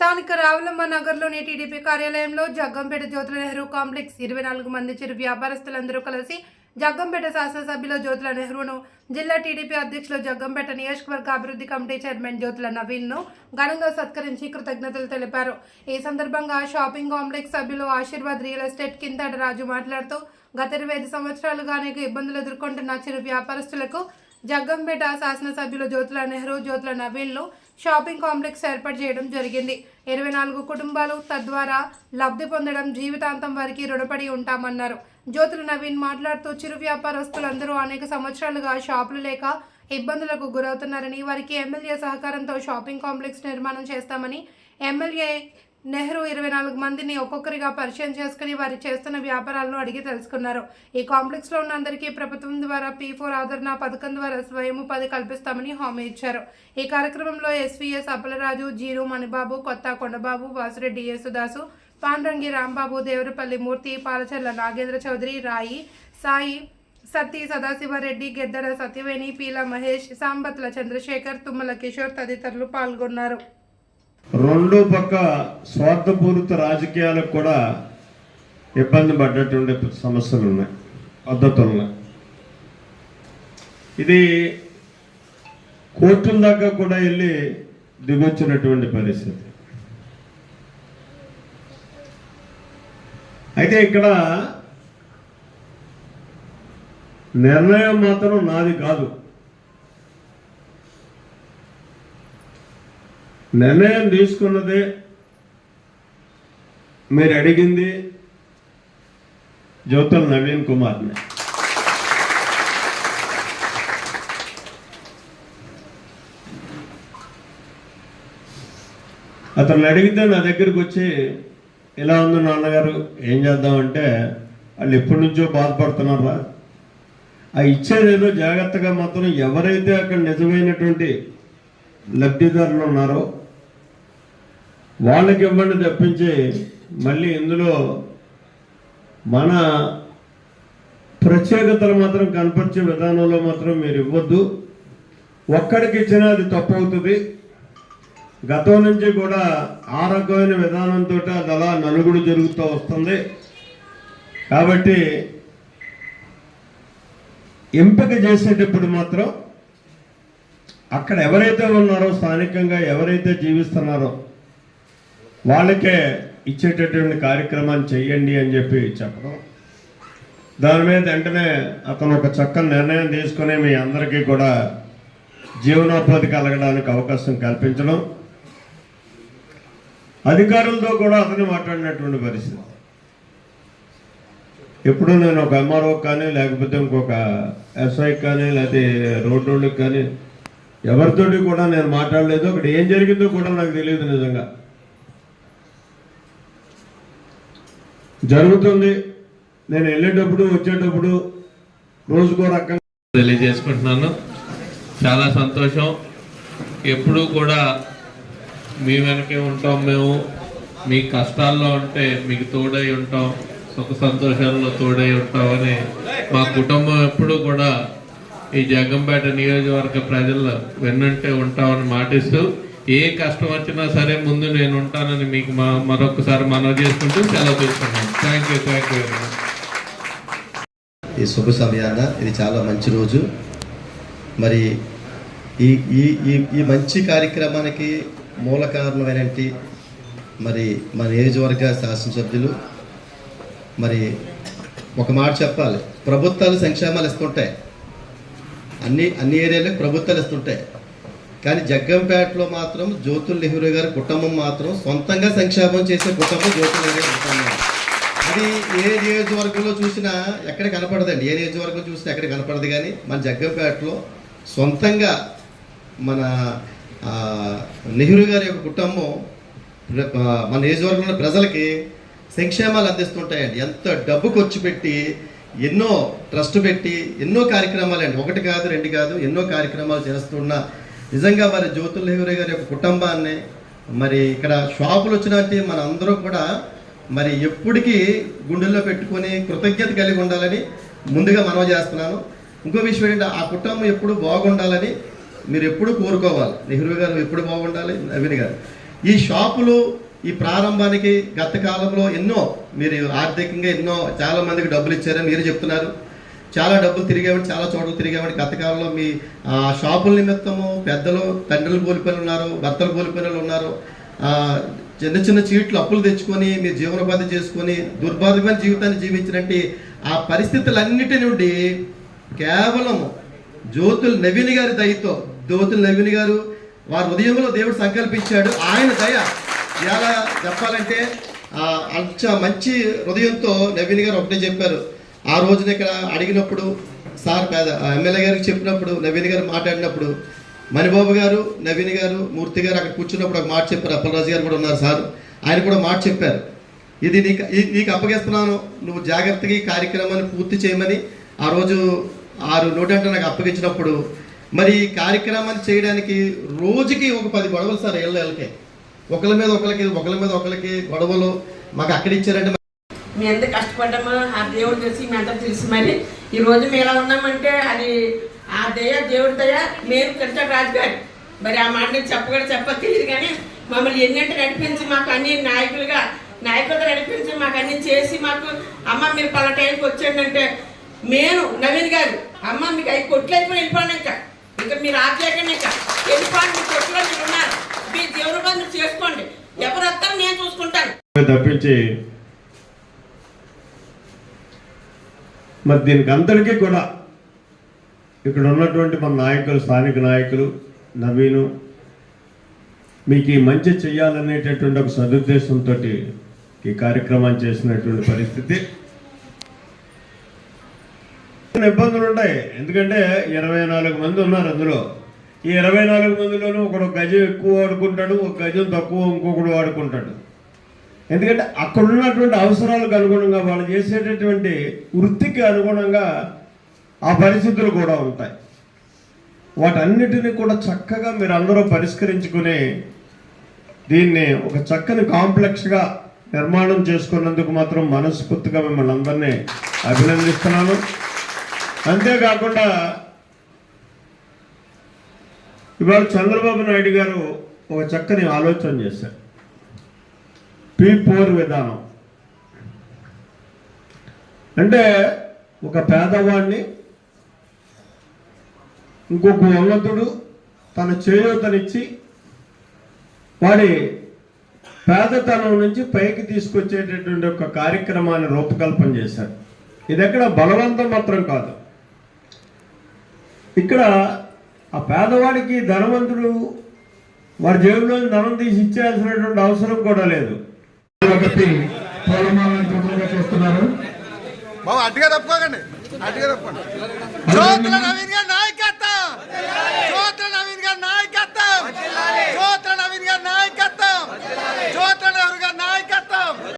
స్థానిక రావులమ్మ నగర్లోని టీడీపీ కార్యాలయంలో జగ్గంపేట జ్యోతుల నెహ్రూ కాంప్లెక్స్ ఇరవై నాలుగు మంది చిరు వ్యాపారస్తులందరూ కలిసి జగ్గంపేట శాసనసభ్యులు జ్యోతుల నెహ్రూను జిల్లా టీడీపీ అధ్యక్షులు జగ్గంపేట నియోజకవర్గ అభివృద్ధి కమిటీ చైర్మన్ జ్యోతుల నవీన్ను ఘనంగా సత్కరించి కృతజ్ఞతలు తెలిపారు. ఈ సందర్భంగా షాపింగ్ కాంప్లెక్స్ సభ్యులు ఆశీర్వాద్ రియల్ ఎస్టేట్ కిందట రాజు మాట్లాడుతూ గత ఇరవై ఐదు సంవత్సరాలుగా అనేక ఇబ్బందులు ఎదుర్కొంటున్న చిరు వ్యాపారస్తులకు జగ్గంపేట శాసనసభ్యులు జ్యోతుల నెహ్రూ జ్యోతుల నవీన్లు షాపింగ్ కాంప్లెక్స్ ఏర్పాటు చేయడం జరిగింది. ఇరవై నాలుగు కుటుంబాలు తద్వారా లబ్ధి పొందడం జీవితాంతం వారికి రుణపడి ఉంటామన్నారు. జ్యోతుల నవీన్ మాట్లాడుతూ చిరు వ్యాపారస్తులందరూ అనేక సంవత్సరాలుగా షాపులు లేక ఇబ్బందులకు గురవుతున్నారని వారికి ఎమ్మెల్యే సహకారంతో షాపింగ్ కాంప్లెక్స్ నిర్మాణం చేస్తామని ఎమ్మెల్యే నెహ్రూ ఇరవై నాలుగు మందిని ఒక్కొక్కరిగా పరిచయం చేసుకుని వారి చేస్తున్న వ్యాపారాలను అడిగి తెలుసుకున్నారు. ఈ కాంప్లెక్స్లో ఉన్న అందరికీ ప్రభుత్వం ద్వారా పీ ఫోర్ ఆదరణ పథకం ద్వారా స్వయం ఉపాధి కల్పిస్తామని హామీ ఇచ్చారు. ఈ కార్యక్రమంలో ఎస్వీఎస్ అప్పలరాజు జీరు మణిబాబు కొత్త కొండబాబు వాసిరెడ్డి యేసుదాసు పాండ్రంగి రాంబాబు దేవరపల్లి మూర్తి పాలచర్ల నాగేంద్ర చౌదరి రాయి సాయి సత్తి సదాశివారెడ్డి గెద్దడ సత్యవేణి పీల మహేష్ సాంబత్ల చంద్రశేఖర్ తుమ్మల కిషోర్ తదితరులు పాల్గొన్నారు. రెండో పక్క స్వార్థపూరిత రాజకీయాలకు కూడా ఇబ్బంది పడ్డటువంటి సమస్యలు ఉన్నాయి పద్ధతులు ఉన్నాయి ఇది కోర్టుల దాకా కూడా వెళ్ళి దిగొచ్చినటువంటి పరిస్థితి. అయితే ఇక్కడ నిర్ణయం మాత్రం నాది కాదు. నిర్ణయం తీసుకున్నదే మీరు అడిగింది జ్యోతుల నవీన్ కుమార్ని. అతను అడిగితే నా దగ్గరికి వచ్చి ఇలా ఉంది నాన్నగారు ఏం చేద్దామంటే వాళ్ళు ఎప్పటి నుంచో బాధపడుతున్నారా ఆ ఇచ్చేదేదో జాగ్రత్తగా మాత్రం ఎవరైతే అక్కడ నిజమైనటువంటి లబ్ధిదారులు ఉన్నారో వాళ్ళకి ఇవ్వండి తప్పించి మళ్ళీ ఇందులో మన ప్రత్యేకతలు మాత్రం కనపరిచే విధానంలో మాత్రం మీరు ఇవ్వద్దు. ఒక్కడికి ఇచ్చినా అది తప్పు అవుతుంది గతం నుంచి కూడా ఆ రకమైన విధానంతో అది అలా నలుగుడు జరుగుతూ వస్తుంది. కాబట్టి ఎంపిక చేసేటప్పుడు మాత్రం అక్కడ ఎవరైతే ఉన్నారో స్థానికంగా ఎవరైతే జీవిస్తున్నారో వాళ్ళకే ఇచ్చేటటువంటి కార్యక్రమాన్ని చెయ్యండి అని చెప్పి చెప్పడం. దాని మీద వెంటనే అతను ఒక చక్కని నిర్ణయం తీసుకుని మీ అందరికీ కూడా జీవనోపాధి కలగడానికి అవకాశం కల్పించడం. అధికారులతో కూడా అతను మాట్లాడినటువంటి పరిస్థితి. ఎప్పుడు నేను ఒక ఎంఆర్ఓ కానీ లేకపోతే ఇంకొక ఎస్ఐ కానీ లేకపోతే రోడ్డు కానీ ఎవరితోటి కూడా నేను మాట్లాడలేదు. అక్కడ ఏం జరిగిందో కూడా నాకు తెలియదు నిజంగా. జరుగుతుంది. నేను వెళ్ళేటప్పుడు వచ్చేటప్పుడు రోజుకో రకంగా తెలియజేసుకుంటున్నాను. చాలా సంతోషం. ఎప్పుడూ కూడా మీ వెనకే ఉంటాం మేము. మీ కష్టాల్లో ఉంటే మీకు తోడై ఉంటాం. సుఖ సంతోషాల్లో తోడై ఉంటామని మా కుటుంబం ఎప్పుడూ కూడా ఈ జగంపేట నియోజకవర్గ ప్రజలు వెన్నంటే ఉంటామని మాటిస్తూ ఏ కష్టం వచ్చినా సరే ముందు నేను ఉంటానని మీకు మా మరొకసారి మనవి చేసుకుంటూ సెలవు తీసుకున్నాను thank you thank you very much ఈ శుభ సమయాన ఇది చాలా మంచి రోజు. మరి ఈ ఈ ఈ ఈ మంచి కార్యక్రమానికి మూల కారణమైనటి మరి మా నియోజకవర్గ శాసనసభ్యులు మరి ఒక మాట చెప్పాలి. ప్రభుత్వాలు సంక్షేమాలు ఇస్తుంటాయి. అన్ని అన్ని ఏరియాలకు ప్రభుత్వాలు ఇస్తుంటాయి. కానీ జగ్గంపేటలో మాత్రం జ్యోతుల్ నెహ్రూ గారి కుటుంబం మాత్రం సొంతంగా సంక్షేమం చేసే కుటుంబం జ్యోతుల్ నెహ్రూ కుటుంబం. అది ఏ నియోజకవర్గంలో చూసినా ఎక్కడ కనపడదండి. ఏ నియోజకవర్గం చూసినా ఎక్కడ కనపడదు కానీ మన జగ్గంపేటలో సొంతంగా మన నెహ్రూ గారి యొక్క కుటుంబం మన ఆ, మన నియోజకవర్గంలో ప్రజలకి సంక్షేమాలు అందిస్తుంటాయండి. ఎంత డబ్బు ఖర్చు పెట్టి ఎన్నో ట్రస్ట్ పెట్టి ఎన్నో కార్యక్రమాలు అండి ఒకటి కాదు రెండు కాదు ఎన్నో కార్యక్రమాలు చేస్తున్న నిజంగా మరి జ్యోతుల్ నెహ్రూ గారి యొక్క కుటుంబాన్ని మరి ఇక్కడ షాపులు వచ్చినట్టు మన అందరూ కూడా మరి ఎప్పటికీ గుండెల్లో పెట్టుకొని కృతజ్ఞత కలిగి ఉండాలని ముందుగా మనవి చేస్తున్నాను. ఇంకో విషయం ఏంటంటే ఆ కుటుంబం ఎప్పుడు బాగుండాలని మీరు ఎప్పుడు కోరుకోవాలి. నెహ్రూ గారు ఎప్పుడు బాగుండాలి? నవీన్ గారు. ఈ షాపులు ఈ ప్రారంభానికి గత కాలంలో ఎన్నో మీరు ఆర్థికంగా ఎన్నో చాలామందికి డబ్బులు ఇచ్చారని మీరు చెప్తున్నారు. చాలా డబ్బులు తిరిగేవాడు చాలా చోట్ల తిరిగేవాడు. గతకాలంలో మీ ఆ, షాపుల నిమిత్తము పెద్దలు తండ్రులు కోల్పోయిన ఉన్నారు భర్తలు కోల్పోయిన వాళ్ళు ఉన్నారు. చిన్న చిన్న చీట్లు అప్పులు తెచ్చుకొని మీరు జీవనోపాధి చేసుకొని దుర్భాగ్యమైన జీవితాన్ని జీవించినట్టు ఆ పరిస్థితులన్నిటి నుండి కేవలం జ్యోతుల్ నవీన్ గారి దయతో జ్యోతుల్ నవీన్ గారు వారి ఉదయంలో దేవుడు సంకల్పించాడు. ఆయన దయ ఎలా చెప్పాలంటే అంత మంచి హృదయంతో నవీన్ గారు ఒకటే చెప్పారు. ఆ రోజున ఇక్కడ అడిగినప్పుడు సార్ పేద ఎమ్మెల్యే గారికి చెప్పినప్పుడు నవీన్ గారు మాట్లాడినప్పుడు మణిబాబు గారు నవీన్ గారు మూర్తి గారు అక్కడ కూర్చున్నప్పుడు ఒక మాట చెప్పారు. అప్పలరాజు గారు కూడా ఉన్నారు సార్. ఆయన కూడా మాట చెప్పారు. ఇది నీకు నీకు అప్పగిస్తున్నాను. నువ్వు జాగ్రత్తగా ఈ కార్యక్రమాన్ని పూర్తి చేయమని ఆ రోజు ఆరు నూటంట నాకు అప్పగించినప్పుడు మరి ఈ కార్యక్రమాన్ని చేయడానికి రోజుకి ఒక పది గొడవలు సార్ ఏళ్ళ ఒకళ్ళ మీద ఒకరికి ఒకళ్ళ మీద ఒకరికి గొడవలు మాకు అక్కడ ఇచ్చారంటే మేము ఎంత కష్టపడ్డామో ఆ దేవుడు తెలిసి మీ అందరూ తెలుసు మరి. ఈ రోజు మేము ఎలా ఉన్నామంటే అది ఆ దయ దేవుడి దయ మేము కృష్ణ రాజుగారు. మరి ఆ మాట నేను చెప్పగల చెప్ప తెలియదు కానీ మమ్మల్ని ఎన్నింటి నడిపించి మాకు అన్ని నాయకులుగా నాయకులతో నడిపించి మాకు అన్ని చేసి మాకు అమ్మ మీరు పలా టైంకి వచ్చేటంటే నేను నవీన్ గారు అమ్మ మీకు అవి కొట్లు అయిపోయి వెళ్ళిపోయాను ఇంకా. ఇంకా మీరు ఆపలేకండి ఇంకా. వెళ్ళిపోండి మీ కొట్లో మీరు ఉన్నారు. మీ దేవుడు పని మీరు చేసుకోండి. ఎవరు వస్తారో నేను చూసుకుంటాను. తప్పించి మరి దీనికి అందరికీ కూడా ఇక్కడ ఉన్నటువంటి మన నాయకులు స్థానిక నాయకులు నవీను మీకు ఈ మంచి చేయాలనేటటువంటి ఒక సదుద్దేశంతో ఈ కార్యక్రమాన్ని చేసినటువంటి పరిస్థితి. కొన్ని ఇబ్బందులు ఉంటాయి. ఎందుకంటే ఇరవై నాలుగు మంది ఉన్నారు అందులో. ఈ ఇరవై నాలుగు మందిలోనూ ఒకడు గజం ఎక్కువ వాడుకుంటాడు ఒక గజం తక్కువ ఇంకొకడు వాడుకుంటాడు. ఎందుకంటే అక్కడ ఉన్నటువంటి అవసరాలకు అనుగుణంగా వాళ్ళు చేసేటటువంటి వృత్తికి అనుగుణంగా ఆ పరిస్థితులు కూడా ఉంటాయి. వాటన్నిటిని కూడా చక్కగా మీరు అందరూ పరిష్కరించుకుని దీన్ని ఒక చక్కని కాంప్లెక్స్గా నిర్మాణం చేసుకున్నందుకు మాత్రం మనస్ఫూర్తిగా మిమ్మల్ని అందరినీ అభినందిస్తున్నాను. అంతేకాకుండా ఇవాళ చంద్రబాబు నాయుడు గారు ఒక చక్కని ఆలోచన చేశారు. పీ ఫోర్ విధానం. అంటే ఒక పేదవాడిని ఇంకొక ఉన్నతుడు తన చేయూతనిచ్చి వాడి పేదతనం నుంచి పైకి తీసుకొచ్చేటటువంటి ఒక కార్యక్రమాన్ని రూపకల్పన చేశారు ఇది ఎక్కడ బలవంతం మాత్రం కాదు. ఇక్కడ ఆ పేదవాడికి ధనవంతుడు వారి జేబులో ధనం తీసి ఇచ్చేయాల్సినటువంటి అవసరం కూడా లేదు. కట్టి అడ్డుగా తప్పుకోకండి. అడ్డుగా తప్పండి జ్యోతుల నవీన్ గారి నాయకత్వం. జ్యోతుల నవీన్ గారి నాయకత్వం. జ్యోతుల నవీన్ గారి నాయకత్వం. జ్యోతుల నెహ్రూ గారి నాయకత్వం.